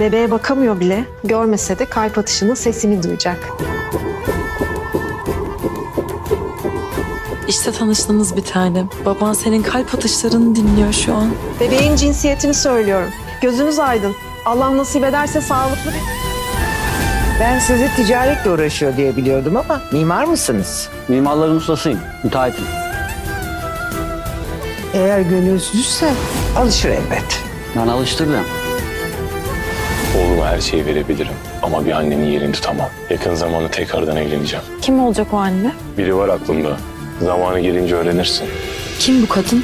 Bebeğe bakamıyor bile. Görmese de kalp atışının sesini duyacak. İşte tanıştınız bir tanem. Baban senin kalp atışlarını dinliyor şu an. Bebeğin cinsiyetini söylüyorum. Gözünüz aydın. Allah nasip ederse sağlıklı bir... Ben sizi ticaretle uğraşıyor diye biliyordum ama mimar mısınız? Mimarların ustasıyım, müteahhitim. Eğer gönülsüzse alışır elbet. Ben alıştırdım. Oğluma her şeyi verebilirim ama bir annenin yerini tutamam. Yakın zamanda tekrardan evleneceğim. Kim olacak o anne? Biri var aklımda. Zamanı gelince öğrenirsin. Kim bu kadın?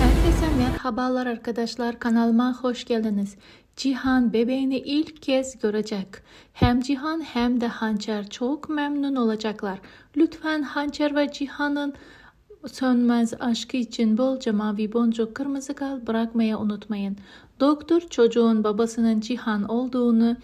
Herkese merhabalar arkadaşlar kanalıma hoş geldiniz. Cihan bebeğini ilk kez görecek. Hem Cihan hem de Hançer çok memnun olacaklar. Lütfen Hançer ve Cihan'ın sönmez aşkı için bolca mavi boncuk kırmızı kalp bırakmayı unutmayın. Doktor çocuğun babasının Cihan olduğunu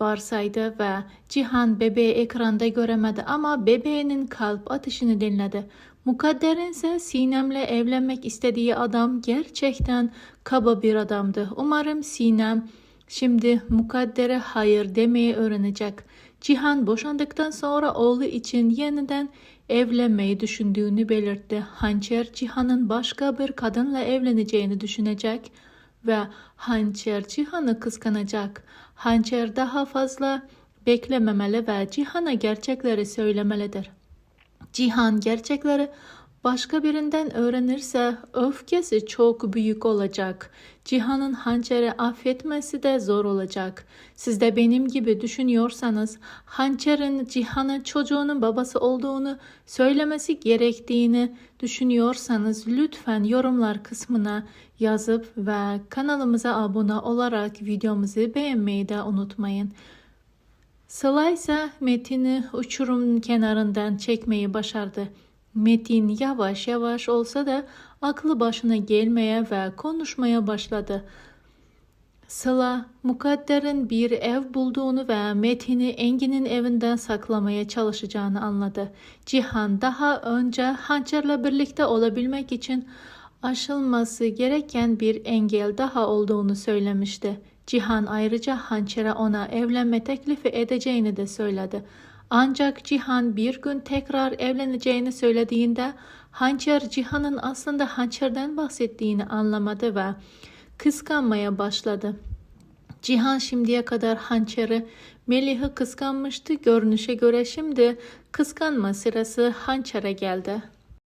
varsaydı ve Cihan bebeği ekranda göremedi ama bebeğinin kalp atışını dinledi. Mukadder'in ise Sinem'le evlenmek istediği adam gerçekten kaba bir adamdı. Umarım Sinem şimdi Mukadder'e hayır demeyi öğrenecek. Cihan boşandıktan sonra oğlu için yeniden evlenmeyi düşündüğünü belirtti. Hançer Cihan'ın başka bir kadınla evleneceğini düşünecek ve Hançer Cihan'ı kıskanacak. Hançer daha fazla beklememeli ve Cihan'a gerçekleri söylemelidir. Cihan gerçekleri başka birinden öğrenirse öfkesi çok büyük olacak. Cihan'ın hançeri affetmesi de zor olacak. Siz de benim gibi düşünüyorsanız hançerin Cihan'a çocuğunun babası olduğunu söylemesi gerektiğini düşünüyorsanız lütfen yorumlar kısmına yazıp ve kanalımıza abone olarak videomuzu beğenmeyi de unutmayın. Sıla ise Metin'i uçurumun kenarından çekmeyi başardı. Metin yavaş yavaş olsa da aklı başına gelmeye ve konuşmaya başladı. Sıla, Mukadder'in bir ev bulduğunu ve Metin'i Engin'in evinden saklamaya çalışacağını anladı. Cihan daha önce Hançer'le birlikte olabilmek için aşılması gereken bir engel daha olduğunu söylemişti. Cihan ayrıca Hançer'e ona evlenme teklifi edeceğini de söyledi. Ancak Cihan bir gün tekrar evleneceğini söylediğinde Hançer Cihan'ın aslında Hançer'den bahsettiğini anlamadı ve kıskanmaya başladı. Cihan şimdiye kadar hançeri Melih'i kıskanmıştı. Görünüşe göre şimdi kıskanma sırası hançere geldi.